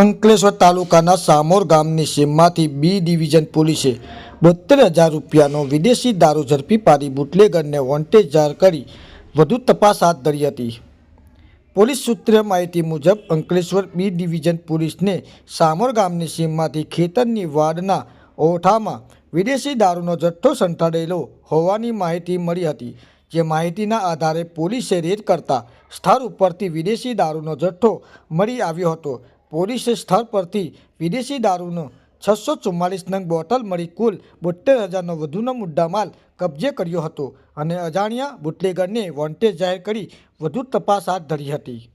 અંકલેશ્વર તાલુકાના સામોર ગામની સીમમાંથી B division પોલીસે બોતેર હજાર રૂપિયાનો વિદેશી દારૂ ઝડપી પાડી બુટલેગરને વોન્ટેજ જાહેર કરી વધુ તપાસ હાથ ધરી હતી. પોલીસ સૂત્ર માહિતી મુજબ, અંકલેશ્વર બી ડિવિઝન પોલીસને સામોર ગામની સીમમાંથી ખેતરની વાડના ઓઠામાં વિદેશી દારૂનો જથ્થો સંતાડેલો હોવાની માહિતી મળી હતી, જે માહિતીના આધારે પોલીસે રેડ કરતા સ્થળ ઉપરથી વિદેશી દારૂનો જથ્થો મળી આવ્યો હતો. પોલીસે સ્થળ પરથી વિદેશી દારૂનો છસો ચુમ્માલીસ નંગ બોટલ મળી કુલ બોતેર હજારનો વધુનો મુદ્દામાલ કબજે કર્યો હતો અને અજાણ્યા બુટલેગરને વોન્ટેજ જાહેર કરી વધુ તપાસ હાથ ધરી હતી.